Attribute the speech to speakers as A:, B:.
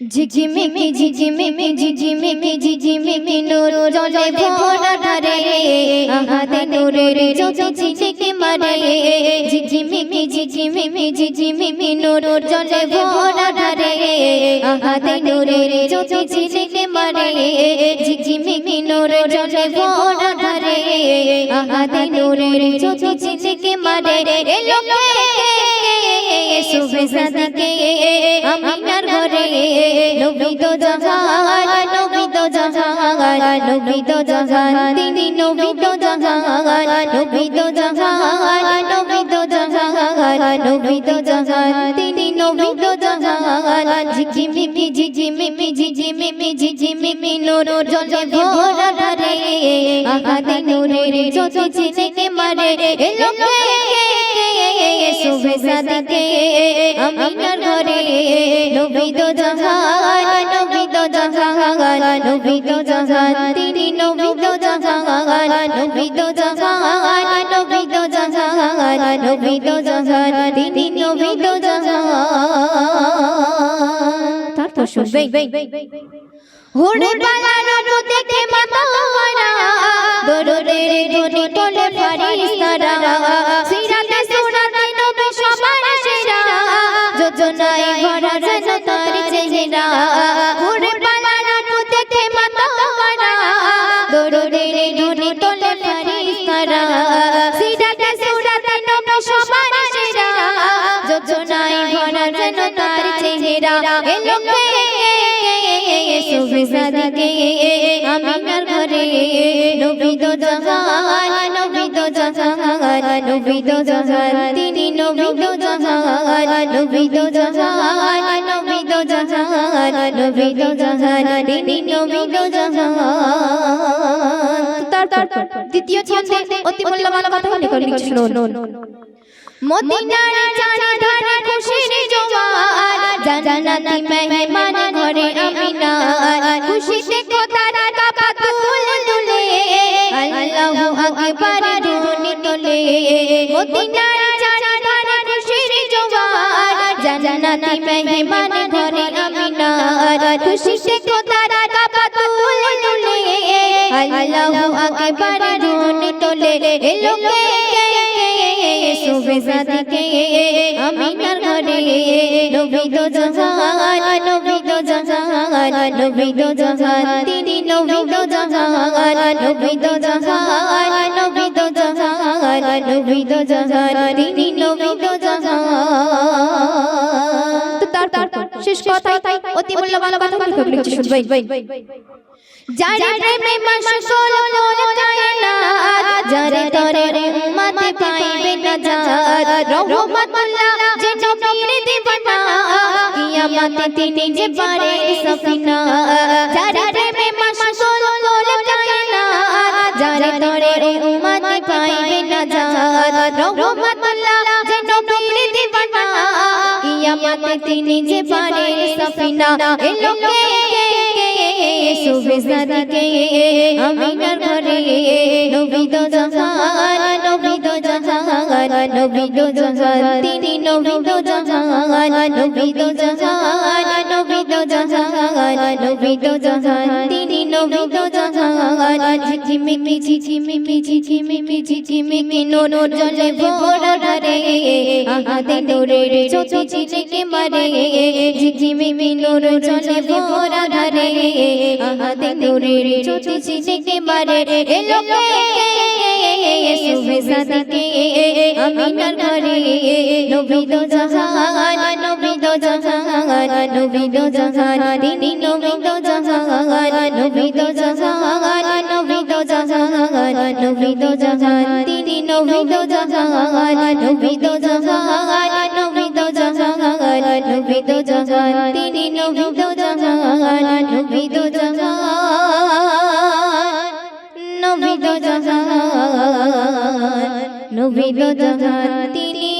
A: ঝিঝিমিকি ঝিঝিমিকি ঝিঝিমিকি ঝিঝিমিকি নূর আমিনার ঘরে নবী তো জাহান নবী তো জাহান নবী তো জাহান তিনি নবী তো জাহান। নবী তো জাহান নবী তো জাহান নবী তো জাহান তিনি নবী এলো শুভে সাদিকে আমিনার ঘরে নবী তো জাহান নবী তো জাহান নবী তো জাহান তিনি নবী তো জাহান নবী তো জাহান নবী তো জাহান নবী তো জাহান তিনি নবী তো জাহান তারপর শুনবে হুড়ে পালানো তো দেখে মাতা দরদের ধ্বনি তোলে ফারিস্তারা তারপর দ্বিতীয় ছন্দে অতি মূল্যবান কথা মনে করে শুনুন মদিনার চারি ধারে খুশির জোয়ার জান্নাতি মেহমান ঘরে আমিনা খুশিতে কোতার কাবা তুল মদিনার সাদিকে আমিনার ঘরে নবী তো জাহান নবী তো জাহান নবী তো জাহান তিনি নবী তো জাহান নবী তো জাহান নবী তো জাহান নবী তো জাহান তিনি নবী তো জাহান। তো তারপর শেষ কথা অতি মূল্যবান কথা শুনবেন। যারে প্রেমে মশগুল কোন কায়না যারে তরে উম্মত পাইবে নাজাত রহমাতুল্লাহ যে নবীর দিবানা কিয়ামতে তিনি যে পারে সফিনা। যারে প্রেমে মশগুল কোন কায়না যারে তরে উম্মত পাইবে নাজাত রহমাতুল্লাহ যে নবীর দিবানা কিয়ামতে তিনি যে পারে সফিনা। এ লোকে শুভে সাদিকে আমিনার ঘরে নবী তো জাহান নবী তো জাহান নবী তো জাহান তিনি নবী তো জাহান নবী তো জাহান নবী তো জাহান নবী তো জাহান তিনি নবী তো জাহান ঝিঝিমিকি ঝিঝিমিকি ঝিঝিমিকি ঝিঝিমিকি নোর জলে ভরা ধারে আহাতে নূরের জ্যোতি ঝিঝিকে মারে ঝিঝিমিকি নোর জলে ভরা ধারে আহাতে নূরের জ্যোতি ঝিঝিকে মারে এলো শুভে সাদিকে আমিনার ঘরে নবী তো জাহান নবী তো জাহান নবী তো জাহান তিনি নবী তো জাহান নবী তো জাহান নবী তো জাহান নবী তো জাহান তিনি নবী তো জাহান নবী তো জাহান নবী তো জাহান নবী তো জাহান তিনি নবী তো জাহান নবী তো জাহান নবী তো জাহান নবী তো জাহান তিনি